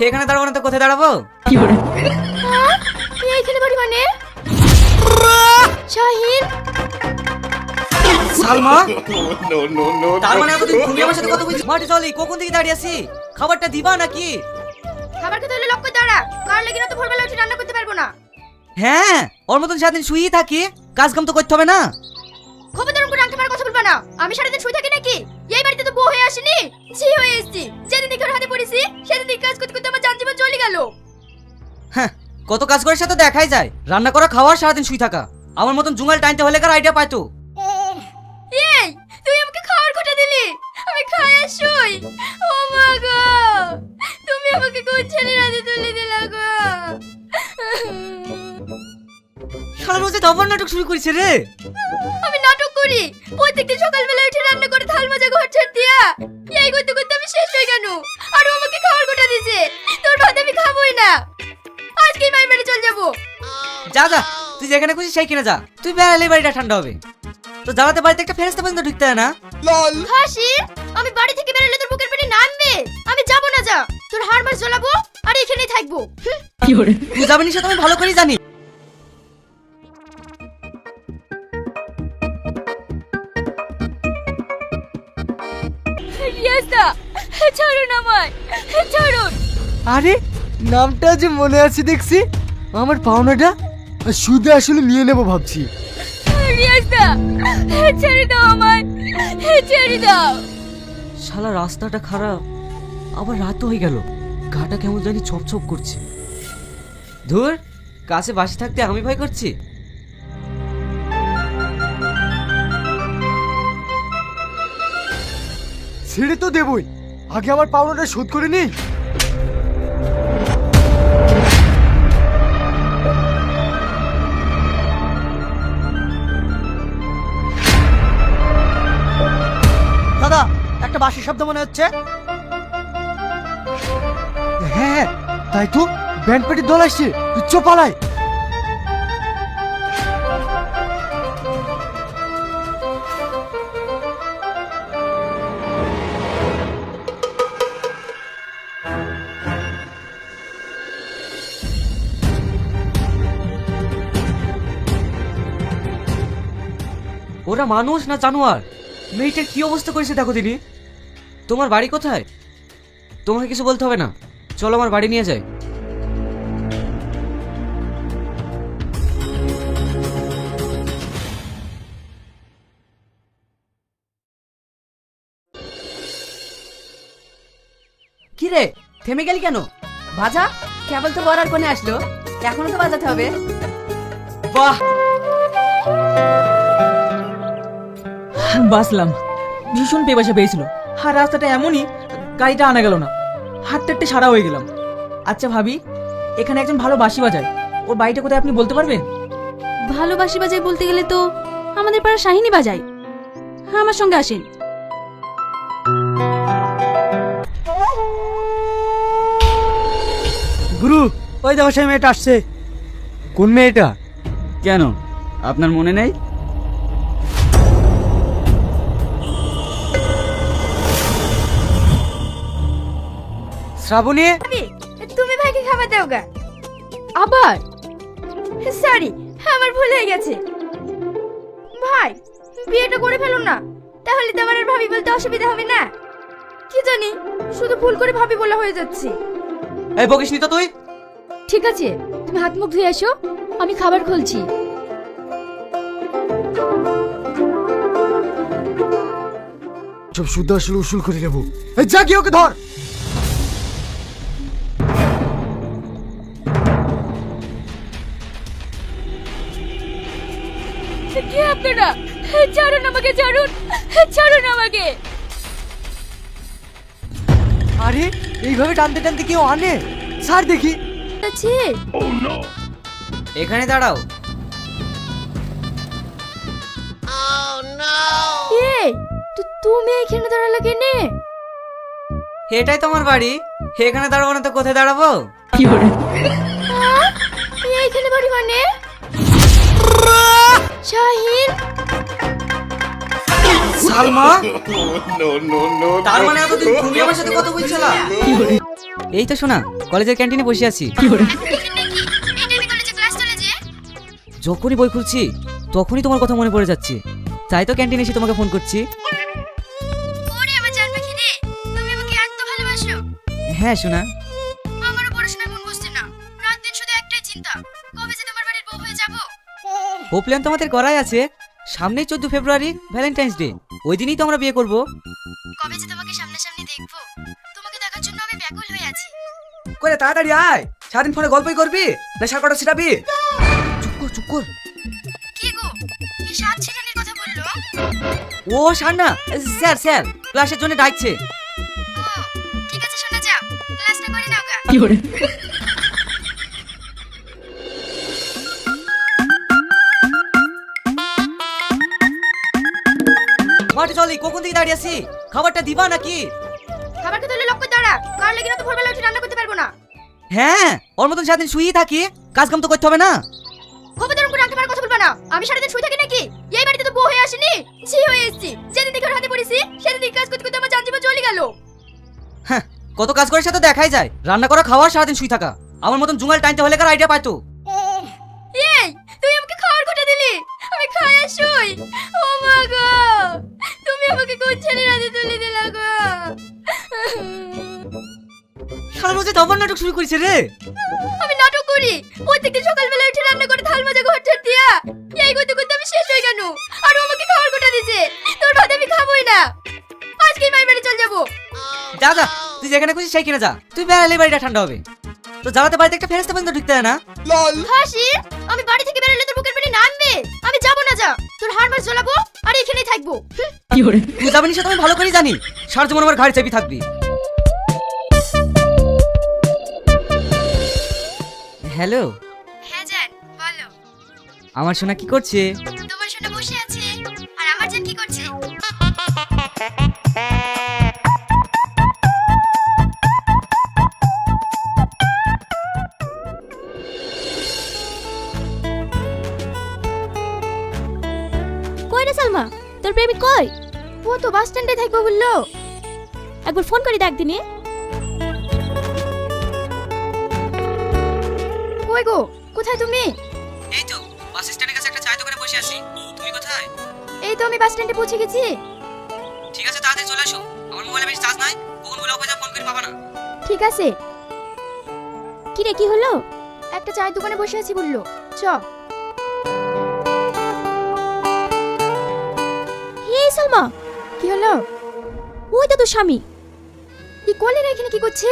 এখানে দাঁড়াবো না তো কোথায় দাঁড়াবো? হ্যাঁ? তুই এইখানে বাড়ি মানে? Shahin? Salma? No, no, no. তার মানে এতদিন তুমি আমার সাথে কথা বলছিস মাটি চলে কখন থেকে দাঁড়িয়ে আছি? খাবারটা দিবা নাকি? খাবার খেতে হলে লক্ষ্য দাঁড়া। কার লেগে না তো ভোরবেলা উঠে রান্না করতে পারব না। হ্যাঁ ওর মতন সারাদিন শুয়েই থাকি কাজ কাম তো করতে হবে না। খবরদার করে কথা বলবা না? আমি সারাদিন শুয়ে থাকি নাকি? এই বাড়িতে তো বউ হয়ে আসেনি? ঝি হয়ে এসেছি। যেদিন ওর হাতে পড়েছি সেদিন থেকে কাজ করতে করতে আমার জান জীবন চলে গেল। হ্যাঁ কত কাজ করে সাথে দেখাই যায়। রান্না করা খাওয়া সারাদিন শুয়ে থাকা। আমার মতন জুঙ্গাল টাইনতে হলে কার আইডিয়া পাইতো। এই তুই আমাকে খাওয়ার কোটা দিলি। আমি খাই আর শুই। ও মা গো তুমি আমাকে কোন ছেলের হাতে তুলে দিলা গো? সারা রোজে দফার নাটক শুরু করেছে রে। আমি নাটক করি। প্রত্যেকদিন সকালবেলা উঠে রান্না করে থাল মাজা ঘর ছেড়ে দিয়া। এই করতে করতে আমি শেষ হয়ে গেল। আর ও আমাকে খাওয়ার কোটা দিছে। তোর ভাত আমি খাবোই না। আজকেই মাই বাড়ি চল যাব। যা যা। তুই যেখানে খুশি সেইখানে যা। তুই বেড়ালে বাড়িটা ঠান্ডা হবে। তো জ্বালাতে বাড়িতে একটা ফেরেস্তা পর্যন্ত ঢুকতে হয় না? হাসি আমি বাড়ি থেকে বেরোলে তোর বুকের পেটে নামবে? আমি যাব না যা। তোর হাড় মাস জ্বলাবো আর এখানেই থাকব। হুম। তুই যাবি নিশ্চয় আমি ভালো করেই জানি। রিয়াজদা ছাড়ুন আমায় ছাড়ুন। আরে নামটা যে মনে আছে দেখছি আমার পাওনাটা সুদে আসলে নিয়ে নেব ভাবছি। রিয়াজদা ছেড়ে দাও আমায় ছেড়ে দাও। শালা রাস্তাটা খারাপ আবার রাত হয়ে গেল। গাটা কেমন জানি ছপ ছপ করছে। ধুর কাছে বাসি থাকতে আমি ভয় করছি। ছেড়ে তো দেবই। আগে আমার পাওনাটা শোধ করে নেই দাদা, একটা বাঁশির শব্দ মনে হচ্ছে। হ্যাঁ হ্যাঁ তাই তো। ব্যান্ড পার্টির দল আসছে। তুই চো ওরা মানুষ না জানোয়ার? মেয়েটার কি অবস্থা করেছে দেখো দিনি তোমার বাড়ি কোথায়? তোমাকে কিছু বলতে হবে না। চলো আমার বাড়ি নিয়ে যাই। কি রে থেমে গেলি কেন? বাজা কেবল তো বরার কোণে আসলো। এখনও তো বাজাতে হবে। বাহ! বাসলাম ভীষণ পেপাসা পেয়েছিল। আর রাস্তাটা এমনই গাড়িটা আনা গেল না। হাঁটতে হাঁটতে সারা হয়ে গেলাম। আচ্ছা ভাবি এখানে একজন ভালো বাঁশি বাজায়। ওর বাড়িটা কোথায় আপনি বলতে পারবেন? ভালোবাসি বাজায় বলতে গেলে তো আমাদের পাড়া শাহিনী বাজায়। হ্যাঁ আমার সঙ্গে আসেন। গুরু ওই দেখো সেই মেয়েটা আসছে। কোন মেয়েটা? কেন? আপনার মনে নেই? শ্রাবণী? তুমি ভাইকে খাবার দাও গা। আবার? সরি আমার ভুল হয়ে গেছে। ভাই বিয়েটা করে ফেলো না। তাহলে তো আমার আর ভাবি বলতে অসুবিধা হবে না। কি জানি শুধু ভুল করে ভাবি বলা হয়ে যাচ্ছে। এই বকিস নি তো তুই? ঠিক আছে তুমি হাত মুখ ধুয়ে এসো আমি খাবার খুলছি। সব শুদ্ধ আসলে উসুল করে নেব। এই যা কি ওকে ধর! আমাকে ছাড়ুন ছাড়ুন আমাকে। আরে এইভাবে টানতে টানতে কেউ আনে? ছাড় দেখি। আছে এখানে দাঁড়াও। এই তো তুমি এখানে দাঁড়ালে কেনে? এটাই তোমার বাড়ি? এখানে দাঁড়াবো না তো কোথায় দাঁড়াবো? এইখানে বাড়ি মানে? শাহিন? সালমা. তার মানে এতদিন তুমি আমার সাথে কথা বলছিলা? এই তো শোনা কলেজের ক্যান্টিনে বসে আছি। যখনই বই খুলছি তখনই তোমার কথা মনে পড়ে যাচ্ছে। তাই তো ক্যান্টিনে এসে তোমাকে ফোন করছি। হ্যাঁ শোনা আমারও পড়াশোনায় মন বসছে না। রাত দিন শুধু একটাই চিন্তা কবে যে তোমার বাড়ির বউ হয়ে যাব। ও প্ল্যান তো আমাদের করাই আছে। সামনেই চোদ্দ ফেব্রুয়ারি ভ্যালেন্টাইন্স ডে। ওই দিনই তো আমরা বিয়ে করব। কবে যে তোমাকে সামনাসামনি দেখব? তোমাকে দেখার জন্য আমি ব্যাকুল হয়ে আছি। করে তাড়াতাড়ি আয়। সারাদিন ফোনে গল্পই করবি না কটা ছিটাবি? চুপ কর চুপ কর। কি গো? কি সাত ছেড়ানির কথা বলল? ও সান্না স্যার স্যার ক্লাসের জন্য ডাকছে। ঠিক আছে শোনা যাও। ক্লাসটা করে নাও গা। চলি কখন থেকে দাঁড়িয়ে আছি? খাবারটা দিবা নাকি? খাবারকে তুলে লক্ষ্য দাঁড়া কার লেগে না তো ভোরবেলা উঠে রান্না করতে পারব না। হ্যাঁ ওর মতন সারাদিন শুয়েই থাকি কাজ কাম তো করতে হবে না। খবরদার করে আঁকে কথা বলব না? আমি সারাদিন শুয়ে থাকি নাকি? এই বাড়িতে তো বউ হয়ে আসেনি? ঝি হয়ে এসেছি। যেদিন দেখে ওর হাতে পড়েছি সেদিন কাজ করতে করতে আমার জান জীবন চলে গেল। হ্যাঁ কত কাজ করে সাথে দেখাই যায়। রান্না করা খাওয়া সারাদিন শুই থাকা। আমার মতন জুঙ্গাল টাইনতে হলে কার আইডিয়া পাইতো? রোজে দবর নাটক শুরু করেছে রে। আমি নাটক করি। প্রত্যেকদিন সকালবেলা উঠে রান্না করে থাল মাজা ঘর ঝাড় দিয়া এই করতে করতে আমি শেষ হয়ে গেল। আর ও আমাকে খাওয়ার কোটা দিছে। তোর ভাত আমি খাবোই না। আজকেই মাই বাড়ি চল যাব। যা যা তুই যেখানে খুশি সেই কিনে যা। তুই বেড়ালে বাড়িটা ঠান্ডা হবে। তো জ্বালাতে বাড়িতে একটা ফেরেস্তা পর্যন্ত ঢুকতে হয় না? হাসি আমি বাড়ি থেকে বেরোলে তোর বুকের পানি নামবে? আমি যাব না যা। তোর হাড় মাস জ্বলাবো আর এখানেই থাকব। কি তুই যাবি নিশ্চয় আমি ভালো করেই জানি। সারা জীবন আমার ঘাড়ি চাপি থাকবি। হ্যালো? হ্যাঁ জান বলো। আমার সোনা কি করছে? তোমার সাথে বসে আছে আর আমার জান কি করছে? কই রে সালমা? তোর প্রেমিক কই? ও তো বাস স্ট্যান্ডে থাকব বলল। একবার ফোন করে দেখ দিনে। কই গো? কোথায় তুমি? এই তো বাস স্ট্যান্ডের কাছে একটা চায়ের দোকানে বসে আছি। তুমি কোথায়? এই তো আমি বাস স্ট্যান্ডে পৌঁছে গেছি। ঠিক আছে তাড়াতাড়ি চলে আসো। আমার মোবাইলে বেশি চার্জ নাই কখন বলে ওকে ফোন করে পাবা না। ঠিক আছে। কি রে কি হলো? একটা চায়ের দোকানে বসে আছি বলল। চ। হে সালমা কি হলো? ওই তো তোর স্বামী। কি করলি না এখানে কি করছে?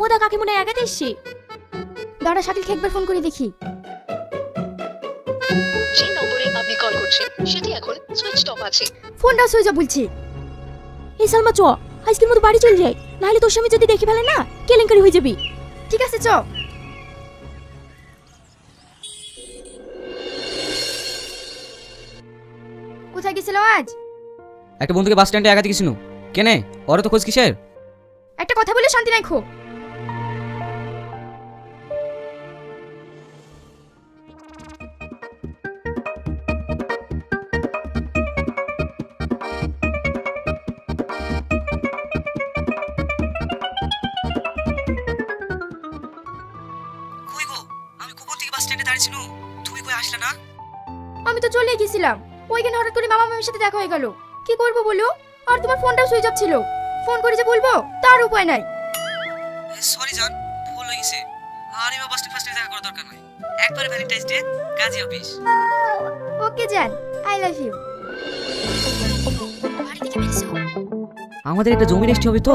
ও দা কাকে মনে হয় একাতে এসছে। দাঁড়া শাকিলকে একবার ফোন করে দেখি। যে নম্বরে আপনি কল করছেন সেটি এখন সুইচ অফ আছে। ফোনটা সুইচ অফ বলছি। এই সালমা চ আজকের মতো বাড়ি চলে যাই। নাহলে তোর স্বামী যদি দেখে ফেলে না কেলেঙ্কারি হয়ে যাবি। ঠিক আছে চ। কোথায় গেছিল আজ? একটা বন্ধুকে বাস স্ট্যান্ডে একা গেছিল কেনে? ওরা তো খোঁজ কিসের? একটা কথা বলে শান্তি নাই গেছিলাম ওইখানে হঠাৎ করে মামা মামির সাথে দেখা হয়ে গেল। কি করব বলো? আর তোমার ফোনটাও সুইচ অফ ছিল। ফোন করে যে বলব তার উপায় নাই। সরি জান ভুল হয়ে গেছে। আর এবার স্ট্যান্ড ফাস্টে দেখা করার দরকার নাই। একবারে ভ্যালেন্টাইন্স ডে কাজী অফিস। ওকে জান আই লাভ ইউ আমাদের একটা জমি রেস্টি হবে তো?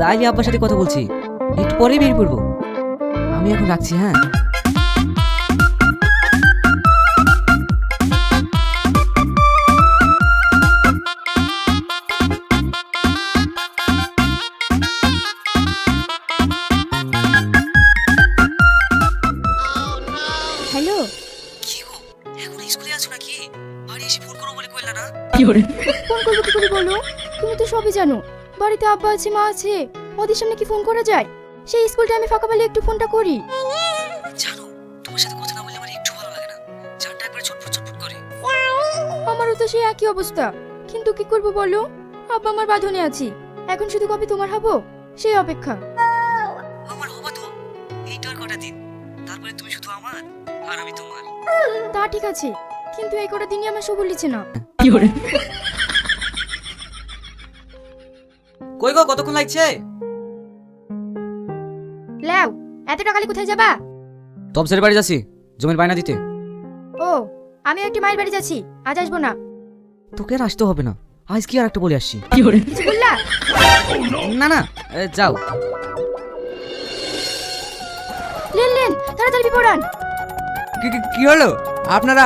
তাই আব্বার সাথে কথা বলছি। একটু পরেই বেরিয়ে পড়ব। আমি এখন রাখছি হ্যাঁ? না ফোন করব কি করে বলো? তুমি তো সবই জানো। বাড়িতে আব্বা আছে মা আছে। ওদের সামনে কি ফোন করা যায়? সেই স্কুল টাইমে ফাঁকা পেলে একটু ফোনটা করি। জানো তোমার সাথে কথা না বললে আমার একটু ভালো লাগে না। চারটা একবারে ছটফট ছটফট করে। আমারও তো সেই একই অবস্থা। কিন্তু কি করব বলো? আব্বা আমার বাঁধনে আছি। এখন শুধু কবে তোমার হব? সেই অপেক্ষা। তো আর কটা দিন। তারপরে তুমি শুধু আমার আর আমি তোমার। তা ঠিক আছে। কিন্তু এই কটা দিনই আমার সবুর লিছে না। কই গো কতক্ষণ লাগছে? ল্যাও এত টাকালি কোথায় যাবা? তপসের বাড়ি যাচ্ছি জমির বায়না দিতে। ও আমি একটি মায়ের বাড়ি যাচ্ছি আজ আসব না। তোকে আর আসতে হবে না আজ কি আর একটা বলে আসছি? কিছু বললা না না এ, যাও। লেন লেন তাড়াতাড়ি বিপড়ান কি হলো? আপনারা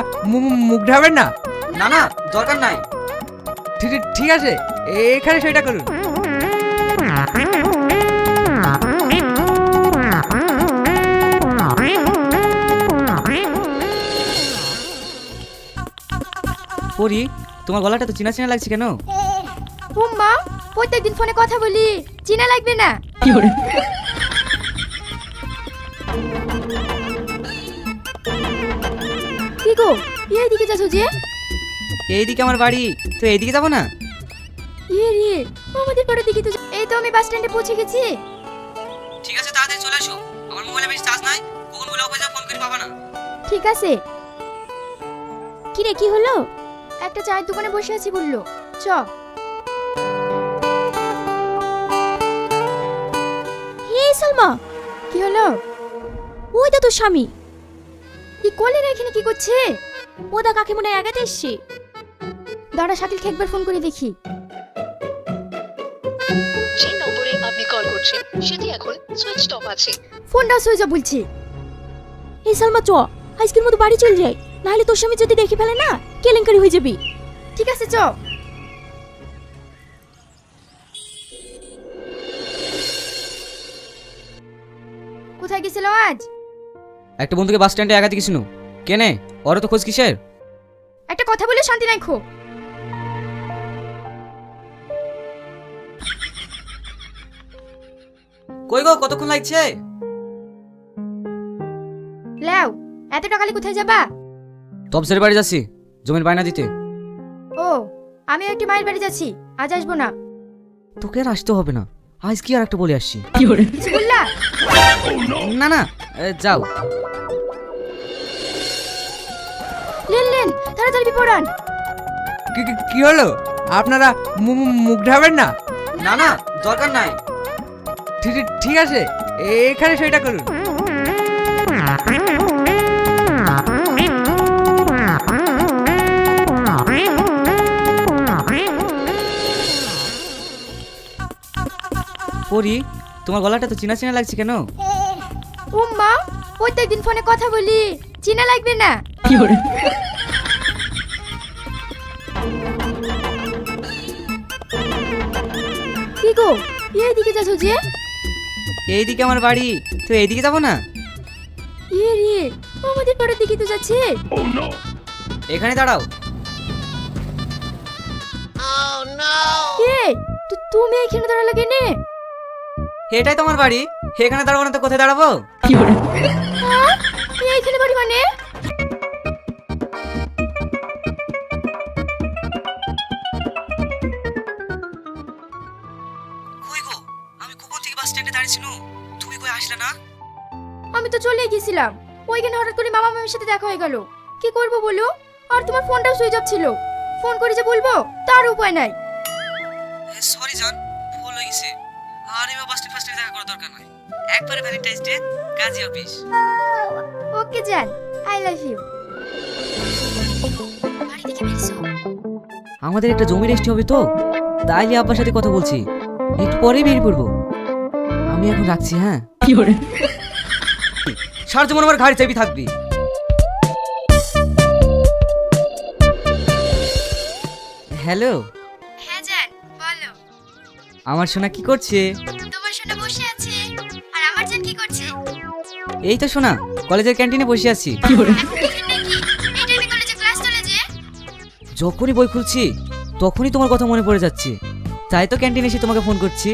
মুখ ঢাবেন না? না না দরকার নাই। ঠিক ঠিক- ঠিক আছে এখানে সেটা করুন। পরি তোমার গলাটা তো চিনা চিনা লাগছে কেন? উম্মা প্রত্যেকদিন ফোনে কথা বলি চিনা লাগবে না। কি গো এইদিকে যাচ্ছ যে? এইদিকে আমার বাড়ি। তো এইদিকে যাব না? ইয়ে রে আমাদের পাড়ার দিকে তো যা- এই তো আমি বাস স্ট্যান্ডে পৌঁছে গেছি। ঠিক আছে তাড়াতাড়ি চলে আসো। আমার মোবাইলে বেশি চার্জ নাই। কখন বলে অফিসে ফোন করে পাবা না। ঠিক আছে। কি রে কি হলো? একটা চায়ের দোকানে বসে আছি বলল। চ। হে সালমা কি হলো? ওই তো তোর স্বামী। কি কলের এখানে কি করছে? ওদা কাকে মনে হয় এগাতে এসছে। দাঁড়া শাকিলকে একবার ফোন করে দেখি। যে নম্বরে আপনি কল করছেন সেটি এখন সুইচ অফ আছে। ফোনটাও সুইচ অফ বলছি। এই সালমা চ। আজকের মতো বাড়ি চলে যাই। নাহলে তোর স্বামী যদি দেখে ফেলে না কেলেঙ্কারি হয়ে যাবি। ঠিক আছে চ। কোথায় গেছিল আজ? একটা বন্ধুকে বাস স্ট্যান্ডে একা দিয়েছিল কেনে ওরা তো খোঁজ কিসের? একটা কথা বলে শান্তি নাই খো কই গো কতক্ষণ লাগছে? ল্যাও এত টাকালি কোথায় যাবা? তপসের বাড়ি যাচ্ছি জমির বায়না দিতে। ও আমি একটি মায়ের বাড়ি যাচ্ছি আজ আসব না। তোকে আর আসতে হবে না আজ কি আর একটা বলে আসছি? কিছু বললা? না না এ, যাও। তাড়াতাড়ি বিপড়ান কি কি- কি হলো? আপনারা মুখ ঢাবেন না? না না দরকার নাই। ঠিক ঠিক- ঠিক আছে এখানে সেটা করুন। পরি তোমার গলাটা তো চিনা চিনা লাগছে কেন? উম্মা প্রত্যেকদিন ফোনে কথা বলি চিনা লাগবে না। কি এইদিকে যাচ্ছ যে এইদিকে আমার বাড়ি। তো এইদিকে যাব না? ইয়ে রে আমাদের পাড়ার দিকে তো যাচ্ছে। এখানে দাঁড়াও। এ তুমি এখানে দাঁড়ালে কেনে? এটাই তো আমার বাড়ি। এখানে দাঁড়াবো না তো কোথায় দাঁড়াবো? হ্যাঁ এইখানে বাড়ি মানে? আমি তো চলে গেছিলাম। ওইখানে হঠাৎ করে মামা মামির সাথে দেখা হয়ে গেল। কি করব বলো? আর তোমার ফোনটাও সুইচ অফ ছিল। ফোন করে যে বলব তার উপায় নাই। সরি জান ভুল হয়ে গেছে। আর এবার স্ট্যান্ড ফার্স্টে দেখা করার দরকার নাই। একবারে ভ্যালেন্টাইন্স ডে কাজী অফিস। ওকে জান আই লাভ ইউ বাড়ি থেকে বেরিয়েছো? আমাদের একটা জমি রেস্টি হবে তো তাইলে আব্বার সাথে কথা বলছি। একটু পরেই বেরিয়ে পড়ব। আমি এখন রাখছি হ্যাঁ? সার যেমন আমার ঘাড়ি চাবি থাকবি। হ্যালো? হ্যাঁ জান বলো। আমার সোনা কি করছে? তোমার সামনে বসে আছে আর আমার জান কি করছে? এই তো সোনা কলেজের ক্যান্টিনে বসে আছি। যখনই বই খুলছি তখনই তোমার কথা মনে পড়ে যাচ্ছে। তাই তো ক্যান্টিনে এসে তোমাকে ফোন করছি।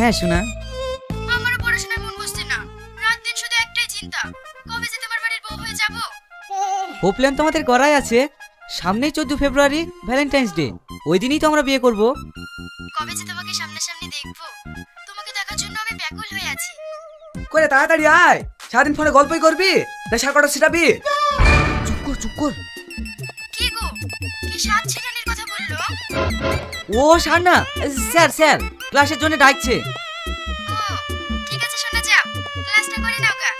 হ্যাঁ সোনা আমারও পড়াশোনায় মন বসছে না। রাত দিন শুধু একটাই চিন্তা কবে যে তোমার বাড়ির বউ হয়ে যাব? ও প্ল্যান তো আমাদের করাই আছে। সামনেই চোদ্দ ফেব্রুয়ারি ভ্যালেন্টাইন্স ডে ওই দিনই তো আমরা বিয়ে করব। কবে যে তোমাকে সামনাসামনি দেখব? তোমাকে দেখার জন্য আমি ব্যাকুল হয়ে আছি। করে তাড়াতাড়ি আয়। সারাদিন ফোনে গল্পই করবি? না সাকটা ছিটাবি? চুপ কর চুপ কর। কে গো? কে সাত বলল ও সার না স্যার স্যার ক্লাসের জন্য ডাকছে। ঠিক আছে শোনা যাও। ক্লাসটা করে নাও গা।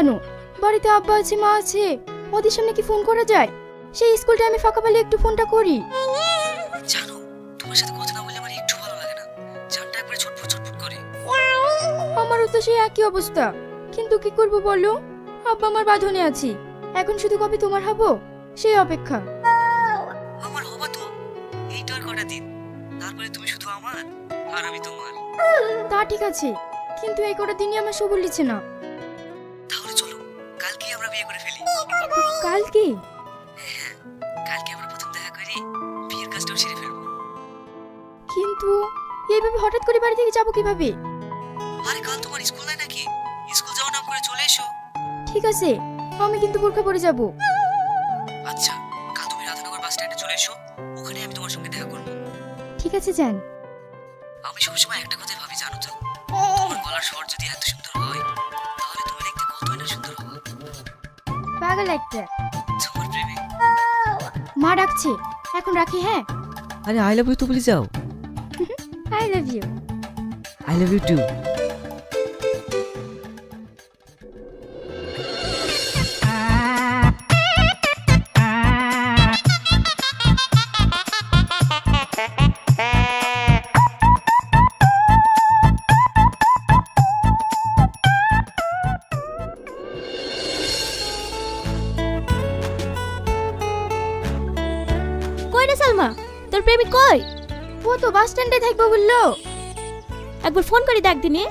জানো বাড়িতে আব্বা আছে মা আছে ওদের সামনে কি ফোন করা যায়? সেই স্কুলটা আমি ফাঁকা পেলে একটু ফোনটা করি। জানো তোমার সাথে কথা না বলে আমার একটু ভালো লাগে না। জানটা একবারে ছটফট ছটফট করে। আমারও তো সেই একই অবস্থা। কিন্তু কি করব বলো? আব্বা আমার বাঁধনে আছি। এখন শুধু কবে তোমার হব? সেই অপেক্ষা। আমার হবা তো এইটা আর কটা দিন। তারপরে তুমি শুধু আমার আর আমি তোমার। তা ঠিক আছে কিন্তু এই কটা দিনই আমার সবুর লিছে না। কাল কি কালকে আমরা প্রথম দেখা করি। বিয়ের কাজটাও সেরে ফেলব। কিন্তু এইভাবে হঠাৎ করে বাড়ি থেকে যাব কীভাবে? আরে কাল তোমার স্কুল নাই নাকি? স্কুল যাওয়ার নাম করে চলে এসো। ঠিক আছে আমি কিন্তু বোরখা পরে যাব। আচ্ছা কাল তুমি রাধানগর বাস স্ট্যান্ডে চলে এসো। ওখানে আমি তোমার সঙ্গে দেখা করব। ঠিক আছে যান। আমি সবসময় একটা কথাই ভাবি জানো তো? তোমার গলার স্বর যদি এত সুন্দর হয় তাহলে তুমি দেখতে কতই না সুন্দর হবে। পাগল একটা। মা ডাকছে। এখন রাখি হ্যাঁ? আরে আই লাভ ইউ তো বলে যাও। I love you I love you too একবার ফোন করে দেখ দিনে।